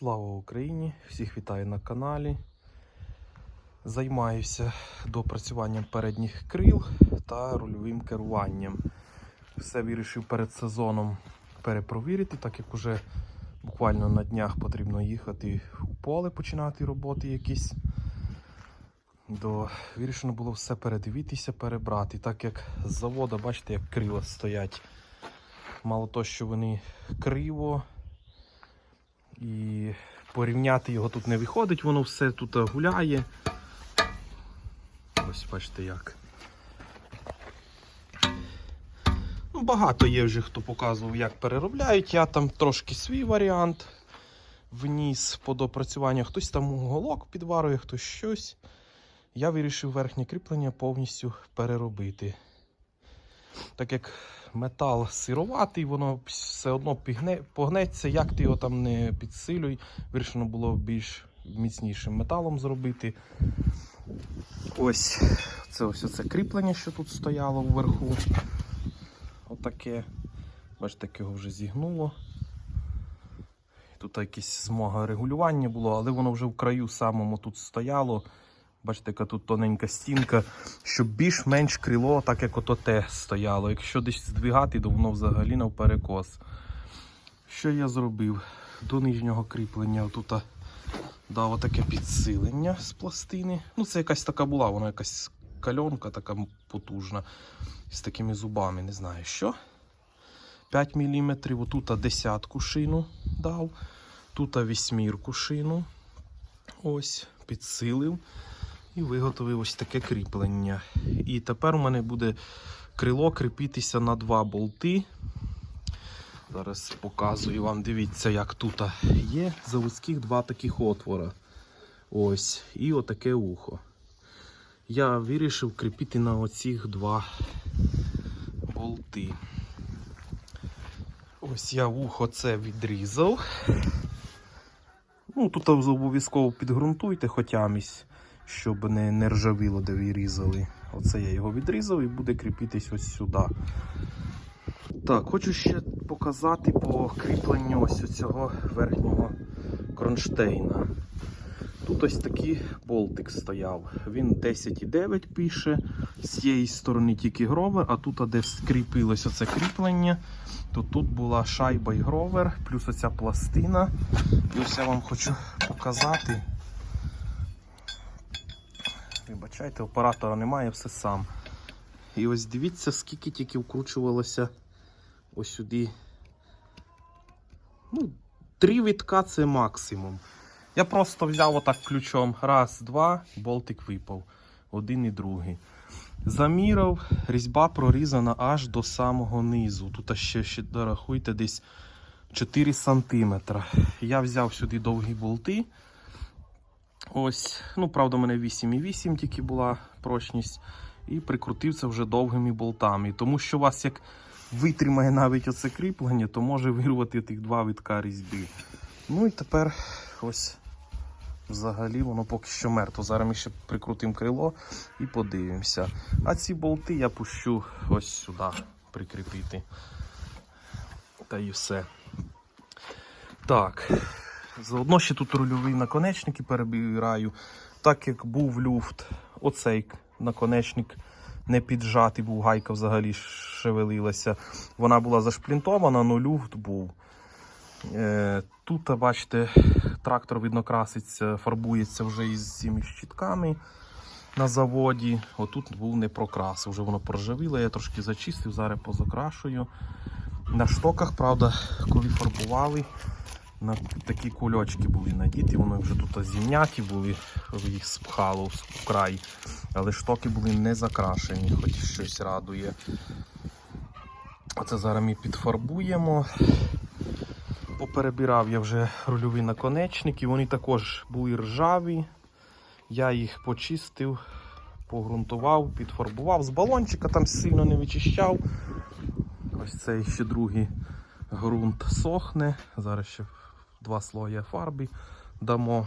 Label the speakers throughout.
Speaker 1: Слава Україні! Всіх вітаю на каналі. Займаюся допрацюванням передніх крил та рульовим керуванням. Все вирішив перед сезоном перепровірити, так як уже буквально на днях потрібно їхати у поле, починати роботи якісь. До вирішено було все передивитися, перебрати, так як з заводу, бачите, як крила стоять. Мало того, що вони криво, і порівняти його тут не виходить, воно все тут гуляє. Ось бачите як. Ну, Багато є вже хто показував, як переробляють. Я там трошки свій варіант вніс по допрацюванню. Хтось там уголок підварює, хтось щось. Я вирішив верхнє кріплення повністю переробити. Так як метал сироватий, воно все одно пігне, погнеться, як ти його там не підсилюй. Вирішено було більш міцнішим металом зробити. Ось це ось оце кріплення, що тут стояло вверху. Отаке. Бачите, як його вже зігнуло. Тут якась змога регулювання було, але воно вже в краю самому тут стояло. Бачите, яка тут тоненька стінка, щоб більш-менш крило, так як ото те стояло. Якщо десь здвигати, то воно взагалі навперекос. Що я зробив? До нижнього кріплення тут дав отаке підсилення з пластини. Ну, це якась така була, вона якась кальонка така потужна. З такими зубами, не знаю що. 5 мм, отут десятку шину дав, тут вісьмірку шину. Ось, підсилив і виготовив ось таке кріплення. І тепер у мене буде крило кріпітися на два болти. Зараз показую вам, дивіться, як тут є заводських два таких отвора. Ось, і отаке ухо. Я вирішив кріпити на оцих два болти. Ось я вухо це відрізав. Ну, Тут обов'язково підґрунтуйте хоча місь щоб не, не ржавіло, де ви різали. Оце я його відрізав і буде кріпитись ось сюди. Так, хочу ще показати по кріпленню ось цього верхнього кронштейна. Тут ось такий болтик стояв. Він 10,9 пише. З цієї сторони тільки гровер, а тут, де скріпилось оце кріплення, то тут була шайба і гровер, плюс оця пластина. І ось я вам хочу показати. Вибачайте, оператора немає, все сам. І ось дивіться, скільки тільки вкручувалося ось сюди. Ну, Три вітка це максимум. Я просто взяв отак ключом. Раз, два, болтик випав. Один і другий. Заміряв, різьба прорізана аж до самого низу. Тут ще, ще дорахуйте, десь 4 см. Я взяв сюди довгі болти. Ось, ну, правда, у мене 8,8 тільки була прочність. І прикрутив це вже довгими болтами. Тому що у вас як витримає навіть оце кріплення, то може вирвати тих два витка різьби. Ну і тепер ось взагалі воно поки що мертво. Зараз ми ще прикрутимо крило і подивимося. А ці болти я пущу ось сюди прикріпити. Та і все. Так. Заодно ще тут рульові наконечники перебираю. Так як був люфт, оцей наконечник не піджатий, був гайка взагалі шевелилася. Вона була зашплінтована, але люфт був. Е, Тут, бачите, трактор видно фарбується вже із цими щітками на заводі. Отут був не прокрас, вже воно прожавіло, я трошки зачистив, зараз позакрашую. На штоках, правда, коли фарбували. На такі кульочки були надіті, вони вже тут зімняті були, їх спхало в край, але штоки були не закрашені, хоч щось радує. Оце зараз ми підфарбуємо. Поперебирав я вже рульові наконечники, вони також були ржаві. Я їх почистив, погрунтував, підфарбував. З балончика там сильно не вичищав. Ось цей ще другий ґрунт сохне. Зараз ще два слої фарби дамо.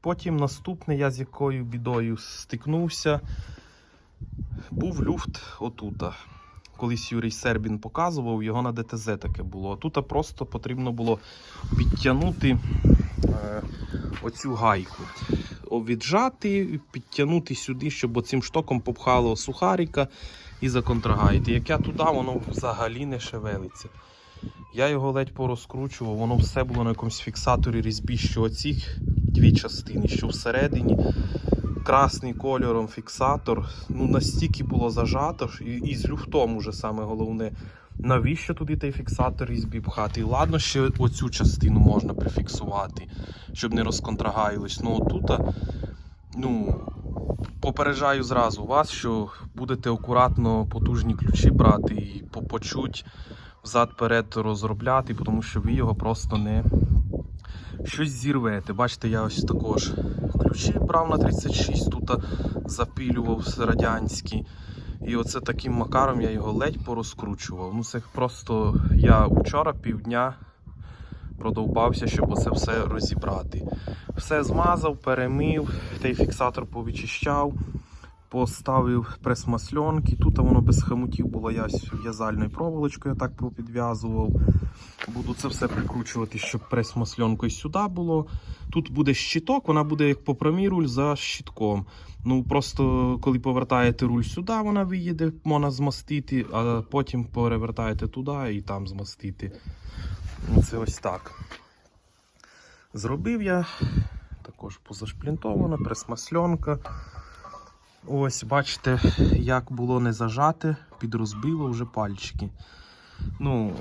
Speaker 1: Потім наступне, я з якою бідою стикнувся, був люфт отута. Колись Юрій Сербін показував, його на ДТЗ таке було. Тут просто потрібно було підтягнути е, оцю гайку. Віджати, підтягнути сюди, щоб оцим штоком попхало сухарика і законтрагайти. Як я туди, воно взагалі не шевелиться. Я його ледь порозкручував, воно все було на якомусь фіксаторі різьбі, що оці дві частини, що всередині. Красний кольором фіксатор. Ну настільки було зажато, і, і з люфтом уже саме головне. Навіщо туди той фіксатор різьбі пхати? Ладно, ще оцю частину можна прифіксувати, щоб не розконтрагаїлось. Ну отут, ну, попереджаю зразу вас, що будете акуратно потужні ключі брати і по- почуть взад-перед розробляти, тому що ви його просто не щось зірвете. Бачите, я ось також ключі брав на 36, тут запілював радянські. І оце таким макаром я його ледь порозкручував. Ну це просто я вчора півдня продовбався, щоб оце все розібрати. Все змазав, перемив, той фіксатор повичищав, поставив прес-масльонки. Тут воно без хамутів було я в'язальною проволочкою так підв'язував. Буду це все прикручувати, щоб прес-масльонкою сюди було. Тут буде щиток, вона буде як попромій руль за щитком. Ну просто коли повертаєте руль сюди, вона виїде, можна змастити, а потім перевертаєте туди і там змастити. Ну, Це ось так. Зробив я також позашплінтовано, пресмасльонка. Ось, бачите, як було не зажате, підрозбило вже пальчики. Ну,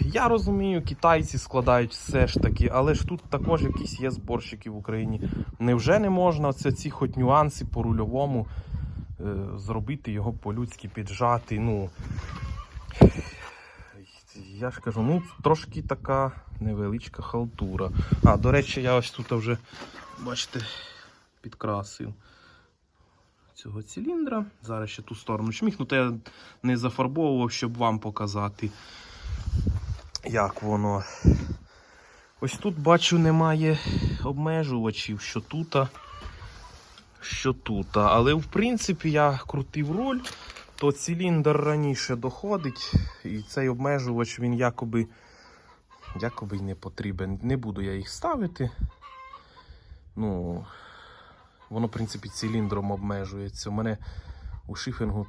Speaker 1: я розумію, китайці складають все ж таки, але ж тут також якісь є зборщики в Україні. Невже не можна оце ці хоч нюанси по рульовому е, зробити його по-людськи піджати? Ну, я ж кажу, ну трошки така невеличка халтура. А, до речі, я ось тут вже, бачите, підкрасив цього циліндра. Зараз ще ту сторону чміхну, то я не зафарбовував, щоб вам показати, як воно. Ось тут бачу, немає обмежувачів, що тут, що тут. Але в принципі я крутив руль, то циліндр раніше доходить, і цей обмежувач він якоби, якоби й не потрібен. Не буду я їх ставити. Ну, воно, в принципі, циліндром обмежується. У мене у шифінгу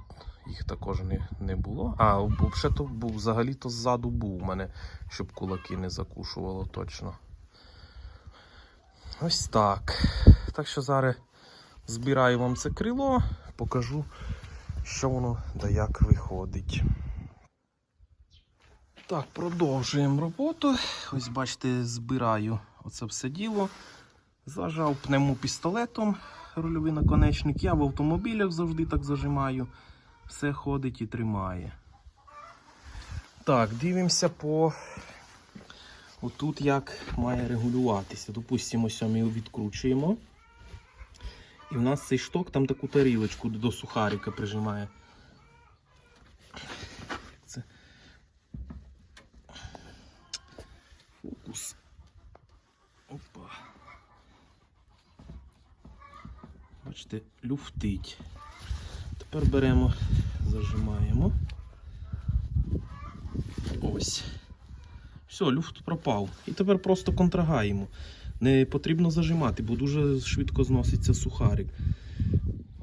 Speaker 1: їх також не, не було. А, взагалі, то взагалі-то ззаду був у мене, щоб кулаки не закушувало точно. Ось так. Так що зараз збираю вам це крило, покажу, що воно да як виходить. Так, продовжуємо роботу. Ось бачите, збираю оце все діло. Зажав пневму пістолетом рульовий наконечник. Я в автомобілях завжди так зажимаю. Все ходить і тримає. Так, дивимося по отут як має регулюватися. Допустимо, ми відкручуємо. І в нас цей шток там таку тарілочку до сухарика прижимає. Бачите, люфтить. Тепер беремо, зажимаємо. Ось. Все, люфт пропав. І тепер просто контрагаємо. Не потрібно зажимати, бо дуже швидко зноситься сухарик.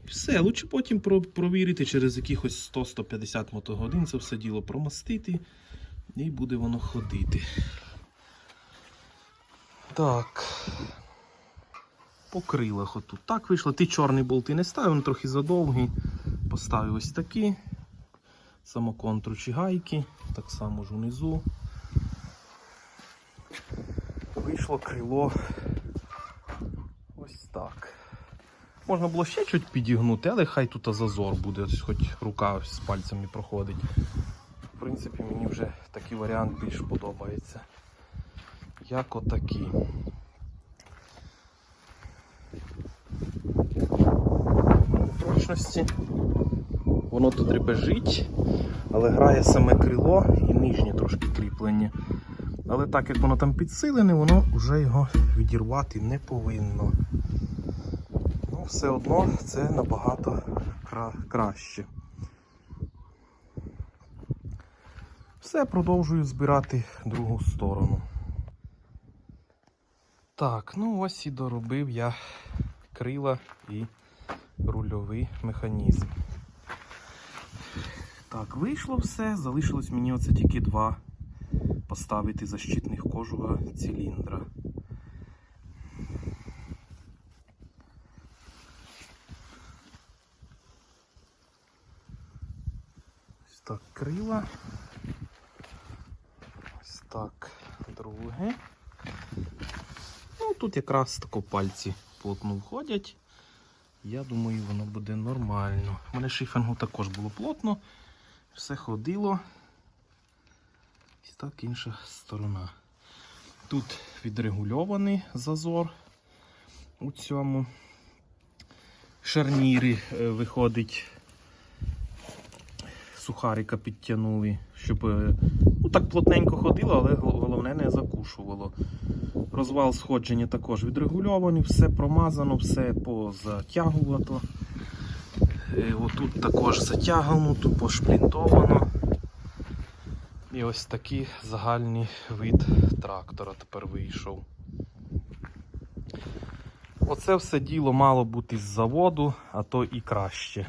Speaker 1: Все, лучше потім провірити через якихось 100-150 мотогодин це все діло промастити і буде воно ходити. Так. По крилах отут. Так вийшло. Ти чорний болти не ставив, він трохи задовгий. Поставив ось такі. Самоконтручі гайки. Так само ж унизу. Вийшло крило. Ось так. Можна було ще чуть підігнути, але хай тут зазор буде, ось хоч рука з пальцем не проходить. В принципі, мені вже такий варіант більш подобається. Як отакий. Прочності. Воно тут дребежить, але грає саме крило і нижнє трошки кріплення. Але так як воно там підсилене, воно вже його відірвати не повинно. Ну, все одно це набагато кра- краще. Все, продовжую збирати другу сторону. Так, ну ось і доробив я крила і рульовий механізм. Так, вийшло все. Залишилось мені оце тільки два поставити защитних кожуха циліндра. Ось так крила. Ось так друге. Тут якраз тако пальці плотно входять. Я думаю, воно буде нормально. У мене шифінгу також було плотно, все ходило. І так інша сторона. Тут відрегульований зазор у цьому шарнірі е, виходить. Сухарика підтягнули, щоб е, ну, так плотненько ходило, але головне не закушувало. Розвал сходження також відрегульований, все промазано, все позатягувато. Е, Отут також затягнуто, пошплінтовано. І ось такий загальний вид трактора тепер вийшов. Оце все діло мало бути з заводу, а то і краще.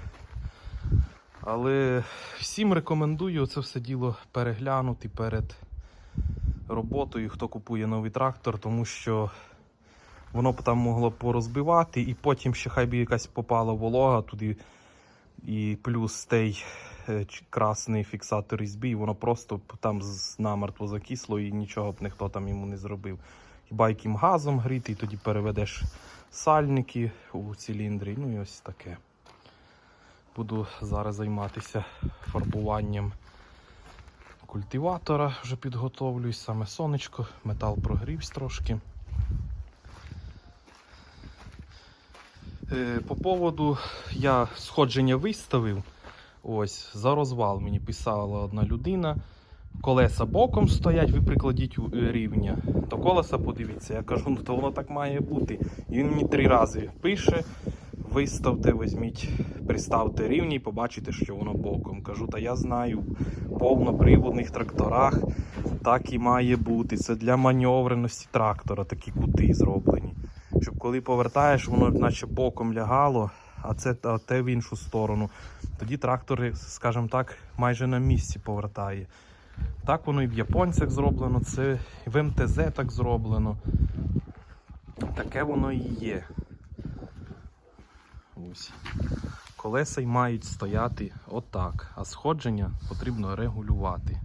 Speaker 1: Але всім рекомендую це все діло переглянути перед роботою, хто купує новий трактор, тому що воно б там могло порозбивати, і потім ще хай би якась попала волога туди, і плюс той е, красний фіксатор різьби, і воно просто там намертво закисло і нічого б ніхто там йому не зробив. Хіба яким газом гріти, і тоді переведеш сальники у циліндрі, ну і ось таке. Буду зараз займатися фарбуванням культиватора, вже підготовлююсь, саме сонечко, метал прогрівся трошки. Е, По поводу я сходження виставив. Ось, за розвал мені писала одна людина. Колеса боком стоять, ви прикладіть е, рівня. То колеса подивіться. Я кажу, ну то воно так має бути. І він мені три рази пише. Виставте, візьміть, приставте рівні і побачите, що воно боком. Кажу, та я знаю, в повноприводних тракторах так і має бути. Це для маневреності трактора такі кути зроблені. Щоб коли повертаєш, воно наче боком лягало, а це а те в іншу сторону. Тоді трактор, скажімо так, майже на місці повертає. Так воно і в японцях зроблено, це в МТЗ так зроблено. Таке воно і є. Ось. Колеса й мають стояти отак, а сходження потрібно регулювати.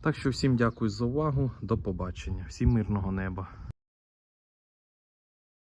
Speaker 1: Так що всім дякую за увагу, до побачення, всім мирного неба.